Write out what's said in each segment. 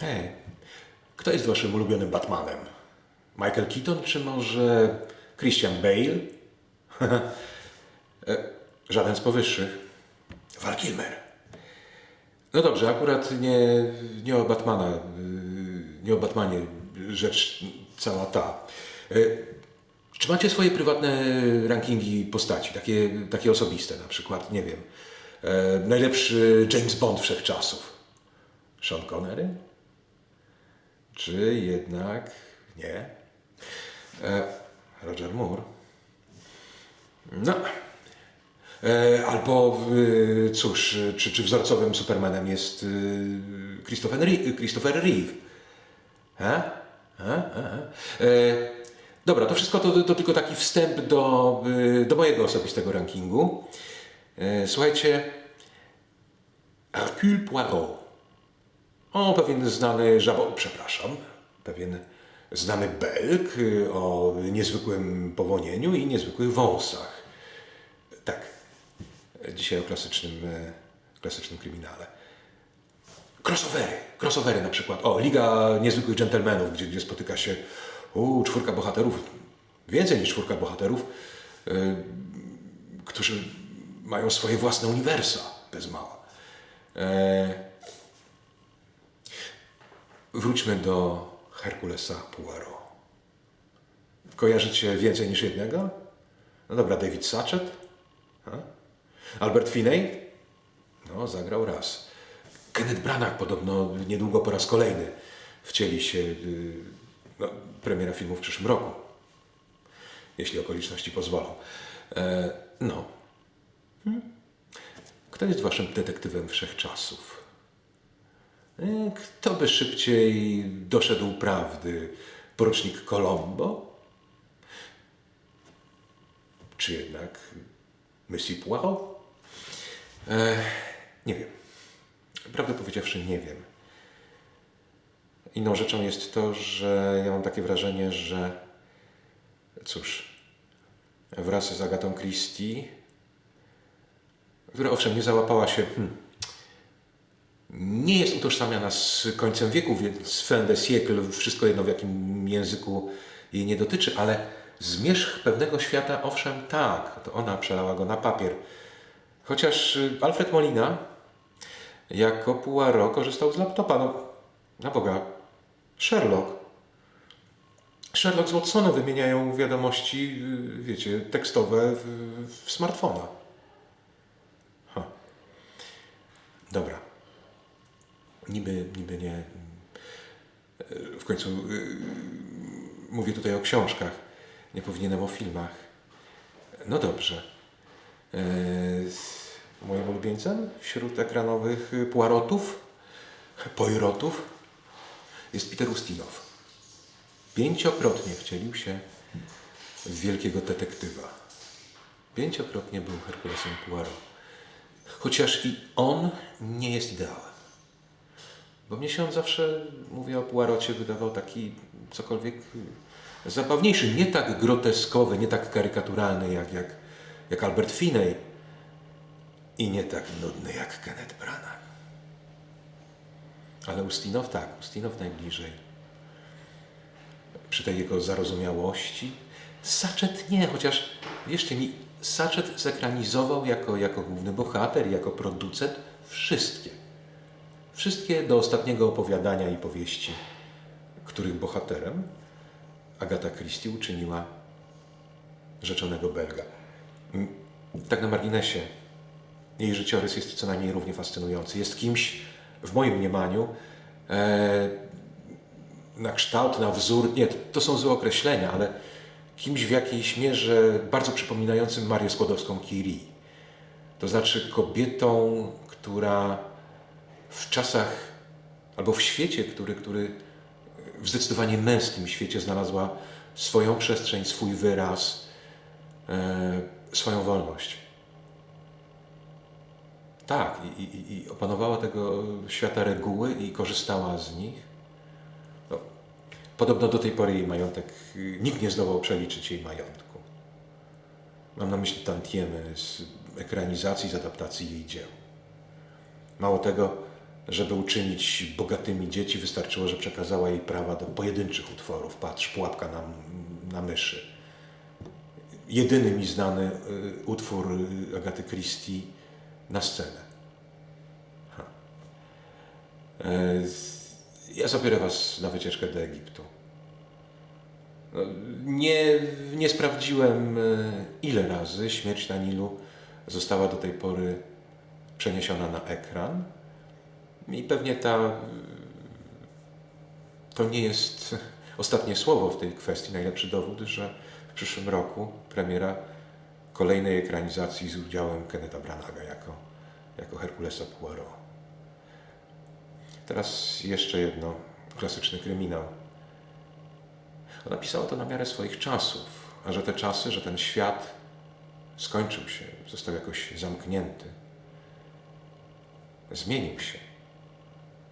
Hej, kto jest waszym ulubionym Batmanem? Michael Keaton czy może Christian Bale? E, Żaden z powyższych. Val Kilmer. No dobrze, akurat nie, nie o Batmana, y, nie o Batmanie rzecz cała ta. Y, Czy macie swoje prywatne rankingi postaci, takie, takie osobiste na przykład, nie wiem, e, najlepszy James Bond wszechczasów? Sean Connery? Czy jednak nie? E, Roger Moore? No. E, albo, y, cóż, czy, czy wzorcowym Supermanem jest Christopher, Reeve, Christopher Reeve? Ha? Ha? Ha? E, dobra, to wszystko to, to tylko taki wstęp do, do mojego osobistego rankingu. E, słuchajcie, Hercule Poirot. O, pewien znany żabo... Przepraszam. Pewien znany Belg y, o niezwykłym powonieniu i niezwykłych wąsach. Tak. Dzisiaj o klasycznym, e, klasycznym kryminale. Crossovery. Crossovery na przykład. O, Liga Niezwykłych Dżentelmenów, gdzie, gdzie spotyka się u, czwórka bohaterów, więcej niż czwórka bohaterów, y, którzy mają swoje własne uniwersa, bez mała. E, Wróćmy do Herkulesa Poirot. Kojarzycie więcej niż jednego? No dobra, David Satchet? Ha? Albert Finney? No, zagrał raz. Kenneth Branagh podobno niedługo po raz kolejny wcieli się... y, No, premiera filmu w przyszłym roku. Jeśli okoliczności pozwolą. E, no. Hmm. Kto jest waszym detektywem wszechczasów? E, Kto by szybciej doszedł prawdy? Porucznik Colombo? Czy jednak Monsieur Poirot? E, nie wiem. Prawdę powiedziawszy, nie wiem. Inną rzeczą jest to, że ja mam takie wrażenie, że cóż, wraz z Agatą Christie, która owszem nie załapała się, hmm, nie jest utożsamiana z końcem wieku, więc fin de siècle, wszystko jedno w jakim języku jej nie dotyczy, ale zmierzch pewnego świata, owszem tak, to ona przelała go na papier. Chociaż y, Alfred Molina jako Poirot korzystał z laptopa, no na Boga, Sherlock. Sherlock z Watsonem wymieniają wiadomości, y, wiecie, tekstowe w, w smartfona. Ha. Dobra. Niby, niby nie. W końcu y, mówię tutaj o książkach. Nie powinienem o filmach. No dobrze. E, moim ulubieńcem wśród ekranowych Poirotów, Poirotów jest Peter Ustinov. Pięciokrotnie wcielił się w wielkiego detektywa. Pięciokrotnie był Herkulesem Poirot. Chociaż i on nie jest ideałem. Bo mnie się on zawsze, mówię o Poirocie, wydawał taki cokolwiek zabawniejszy. Nie tak groteskowy, nie tak karykaturalny jak, jak, jak Albert Finney. I nie tak nudny jak Kenneth Branagh. Ale Ustinow tak, Ustinow najbliżej. Przy tej jego zarozumiałości. Saczet nie, chociaż wierzcie mi, Saczet zekranizował jako, jako główny bohater, jako producent wszystkie. Wszystkie do ostatniego opowiadania i powieści, których bohaterem Agata Christie uczyniła rzeczonego Belga. Tak na marginesie, jej życiorys jest co najmniej równie fascynujący. Jest kimś, w moim mniemaniu, e, na kształt, na wzór, nie, to są złe określenia, ale kimś w jakiejś mierze bardzo przypominającym Marię Skłodowską-Curie. To znaczy kobietą, która w czasach albo w świecie, który, który w zdecydowanie męskim świecie znalazła swoją przestrzeń, swój wyraz, e, swoją wolność. Tak, i, i, i opanowała tego świata reguły i korzystała z nich. No, podobno do tej pory jej majątek, nikt nie zdołał przeliczyć jej majątku. Mam na myśli tantiemy z ekranizacji, z adaptacji jej dzieł. Mało tego, Żeby uczynić bogatymi dzieci, wystarczyło, że przekazała jej prawa do pojedynczych utworów. Patrz, pułapka na, na myszy. Jedyny mi znany y, utwór y, Agaty Christie na scenę. Ha. E, Ja zabiorę Was na wycieczkę do Egiptu. No, Nie, nie sprawdziłem, e, ile razy śmierć na Nilu została do tej pory przeniesiona na ekran. I pewnie ta. To nie jest ostatnie słowo w tej kwestii. Najlepszy dowód, że w przyszłym roku premiera kolejnej ekranizacji z udziałem Kenneta Branaga jako, jako Herkulesa Poirot. Teraz jeszcze jedno klasyczny kryminał. Ona pisała to na miarę swoich czasów, a że te czasy, że ten świat skończył się, został jakoś zamknięty, zmienił się.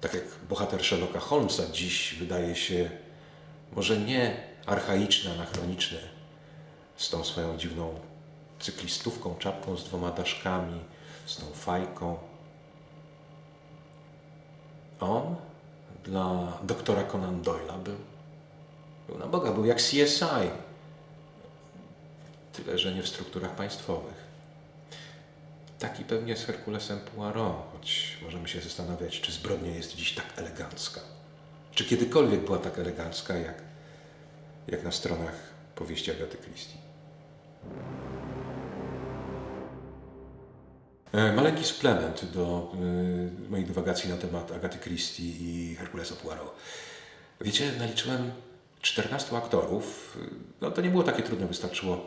Tak jak bohater Sherlocka Holmesa dziś wydaje się może nie archaiczny, anachroniczny, z tą swoją dziwną cyklistówką, czapką z dwoma daszkami, z tą fajką. On dla doktora Conan Doyle'a był był na Boga, był jak CSI. Tyle, że nie w strukturach państwowych. Taki pewnie z Herkulesem Poirot, choć możemy się zastanawiać, czy zbrodnia jest dziś tak elegancka. Czy kiedykolwiek była tak elegancka, jak, jak na stronach powieści Agaty Christie. E, Maleńki suplement do y, moich dywagacji na temat Agaty Christie i Herkulesa Poirot. Wiecie, naliczyłem 14 aktorów. No to nie było takie trudne, wystarczyło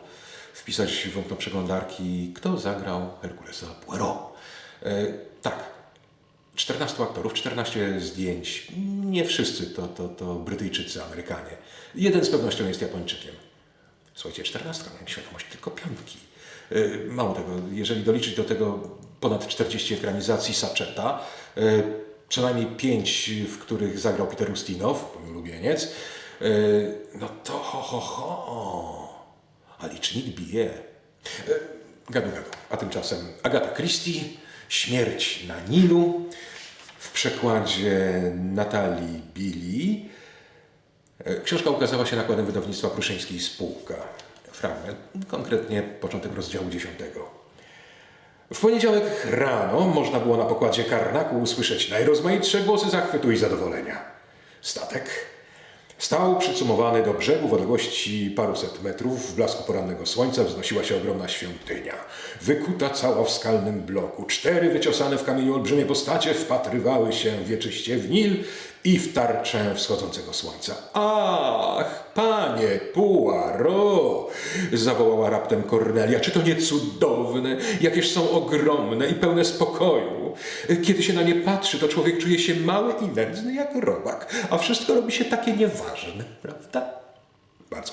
wpisać w okno przeglądarki, kto zagrał Herkulesa Poirot. E, tak, 14 aktorów, 14 zdjęć. Nie wszyscy to, to, to Brytyjczycy, Amerykanie. Jeden z pewnością jest Japończykiem. Słuchajcie, 14, miałem świadomość tylko piątki. Yy, Mało tego, jeżeli doliczyć do tego ponad 40 ekranizacji Sacheta, yy, co najmniej 5, w których zagrał Peter Ustinow, mój ulubieniec, no to ho, ho, ho. A licznik bije. Yy, Gadu, gadu. A tymczasem Agata Christie, Śmierć na Nilu, w przekładzie Natalii Billy, E, Książka ukazała się nakładem wydawnictwa Pruszyńskiej Spółka. Fragment, konkretnie początek rozdziału 10. W poniedziałek rano można było na pokładzie Karnaku usłyszeć najrozmaitsze głosy zachwytu i zadowolenia. Statek stał przycumowany do brzegu w odległości paruset metrów. W blasku porannego słońca wznosiła się ogromna świątynia, wykuta cała w skalnym bloku. Cztery wyciosane w kamieniu olbrzymie postacie wpatrywały się wieczyście w Nil i w tarczę wschodzącego słońca. Ach, panie Poirot! zawołała raptem Kornelia. Czy to nie cudowne? Jakież są ogromne i pełne spokoju. Kiedy się na nie patrzy, to człowiek czuje się mały i nędzny jak robak, a wszystko robi się takie nieważne, prawda? Bardzo.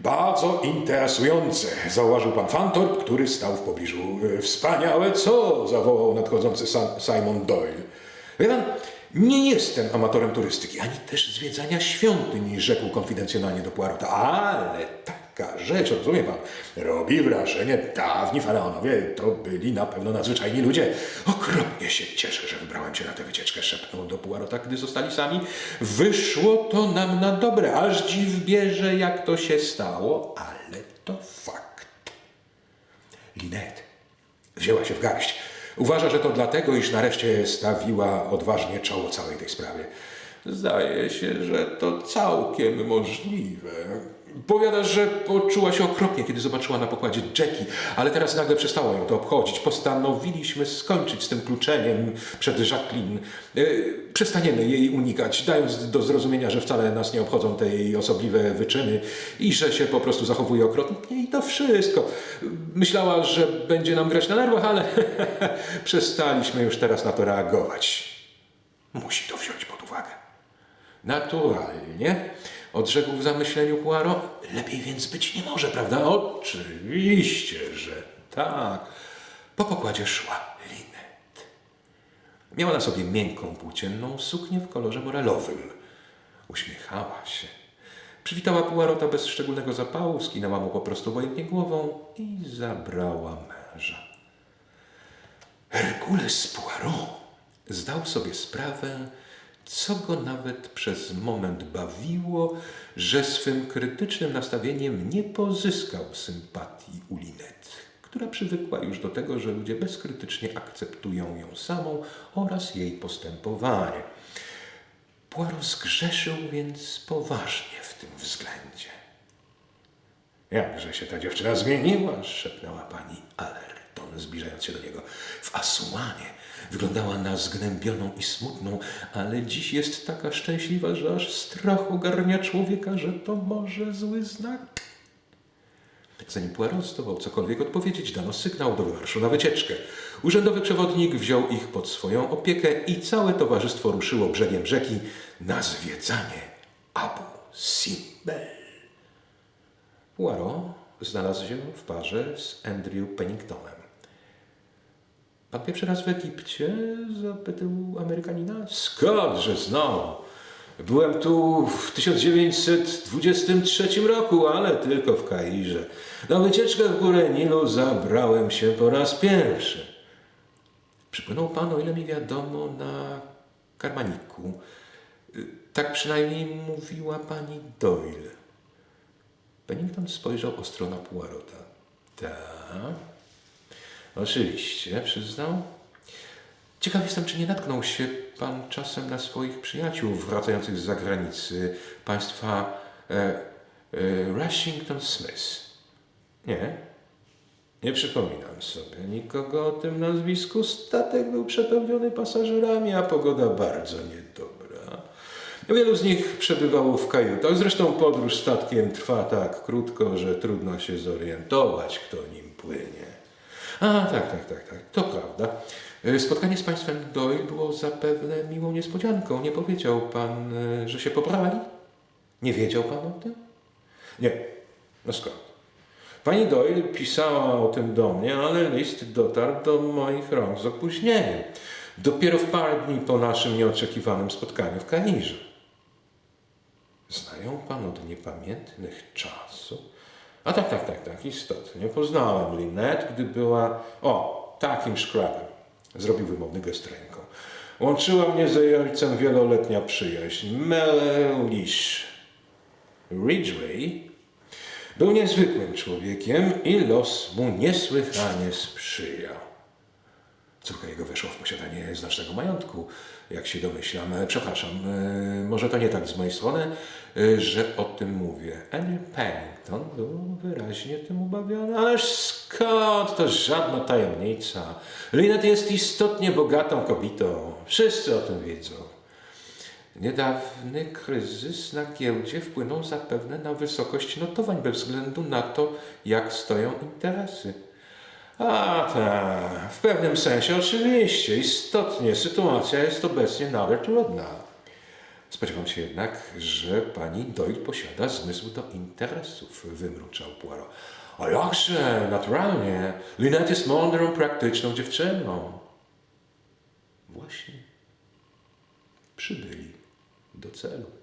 Bardzo interesujące, zauważył pan Fantorp, który stał w pobliżu. Wspaniałe co? zawołał nadchodzący Simon Doyle. Wie pan, nie jestem amatorem turystyki, ani też zwiedzania świątyń, rzekł konfidencjonalnie do Poirota. Ale taka rzecz, rozumie pan, robi wrażenie. Dawni faraonowie to byli na pewno nadzwyczajni ludzie. Okropnie się cieszę, że wybrałem się na tę wycieczkę, szepnął do Poirota, gdy zostali sami. Wyszło to nam na dobre, aż dziw bierze, jak to się stało, ale to fakt. Linet wzięła się w garść. Uważa, że to dlatego, iż nareszcie stawiła odważnie czoło całej tej sprawie. Zdaje się, że to całkiem możliwe. Powiadasz, że poczuła się okropnie, kiedy zobaczyła na pokładzie Jackie, ale teraz nagle przestało ją to obchodzić. Postanowiliśmy skończyć z tym kluczeniem przed Jacqueline. Yy, przestaniemy jej unikać, dając do zrozumienia, że wcale nas nie obchodzą te jej osobliwe wyczyny i że się po prostu zachowuje okropnie i to wszystko. Myślała, że będzie nam grać na nerwach, ale przestaliśmy już teraz na to reagować. Musi to wziąć pod uwagę. Naturalnie, odrzekł w zamyśleniu Poirot. Lepiej więc być nie może, prawda? Oczywiście, że tak. Po pokładzie szła Linet. Miała na sobie miękką, płócienną suknię w kolorze morelowym. Uśmiechała się. Przywitała Poirota bez szczególnego zapału, skinęła mu po prostu obojętnie głową i zabrała męża. Herkules Poirot, zdał sobie sprawę, co go nawet przez moment bawiło, że swym krytycznym nastawieniem nie pozyskał sympatii u Linet, która przywykła już do tego, że ludzie bezkrytycznie akceptują ją samą oraz jej postępowanie. Poirot zgrzeszył więc poważnie w tym względzie. Jakże się ta dziewczyna zmieniła, szepnęła pani Allerton, zbliżając się do niego. W Asuanie wyglądała na zgnębioną i smutną, ale dziś jest taka szczęśliwa, że aż strach ogarnia człowieka, że to może zły znak. Zanim Poirot zdołał cokolwiek odpowiedzieć, dano sygnał do wymarszu na wycieczkę. Urzędowy przewodnik wziął ich pod swoją opiekę i całe towarzystwo ruszyło brzegiem rzeki na zwiedzanie Abu Simbel. Poirot znalazł się w parze z Andrew Penningtonem. Pan pierwszy raz w Egipcie? zapytał Amerykanina. Skądże znowu? Byłem tu w 1923 roku, ale tylko w Kairze. Na wycieczkę w górę Nilu zabrałem się po raz pierwszy. Przypłynął pan, o ile mi wiadomo, na Karmaniku. Tak przynajmniej mówiła pani Doyle. Pennington spojrzał ostro na Poirota. Tak. Oczywiście, przyznał. Ciekaw jestem, czy nie natknął się pan czasem na swoich przyjaciół wracających z zagranicy, państwa e, e, Rushington Smith. Nie? Nie przypominam sobie nikogo o tym nazwisku. Statek był przepełniony pasażerami, a pogoda bardzo niedobra. Wielu z nich przebywało w kajutach. Zresztą podróż statkiem trwa tak krótko, że trudno się zorientować, kto nim płynie. A, tak, tak, tak, tak, to prawda. E, Spotkanie z państwem Doyle było zapewne miłą niespodzianką. Nie powiedział pan, e, że się pobrali? Nie wiedział pan o tym? Nie. No skąd? Pani Doyle pisała o tym do mnie, ale list dotarł do moich rąk z opóźnieniem. Dopiero w parę dni po naszym nieoczekiwanym spotkaniu w Kairze. Znają pan od niepamiętnych czasów? A tak, tak, tak, tak, istotnie. Poznałem Lynette, gdy była, o, takim szkrabem. Zrobił wymowny gest ręką. Łączyła mnie z jej ojcem wieloletnia przyjaźń. Melish Ridgway był niezwykłym człowiekiem i los mu niesłychanie sprzyjał. Córka jego weszła w posiadanie znacznego majątku, jak się domyślam. E, Przepraszam, e, może to nie tak z mojej strony, e, że o tym mówię. Andrew Pennington był wyraźnie tym ubawiony. Ależ skąd? To żadna tajemnica. Lynette jest istotnie bogatą kobietą. Wszyscy o tym wiedzą. Niedawny kryzys na giełdzie wpłynął zapewne na wysokość notowań bez względu na to, jak stoją interesy. A tak, w pewnym sensie oczywiście, istotnie sytuacja jest obecnie nader trudna. Spodziewam się jednak, że pani Doyle posiada zmysł do interesów, wymruczał Poirot. A jakże, naturalnie. Lynette jest mądrą, praktyczną dziewczyną. Właśnie przybyli do celu.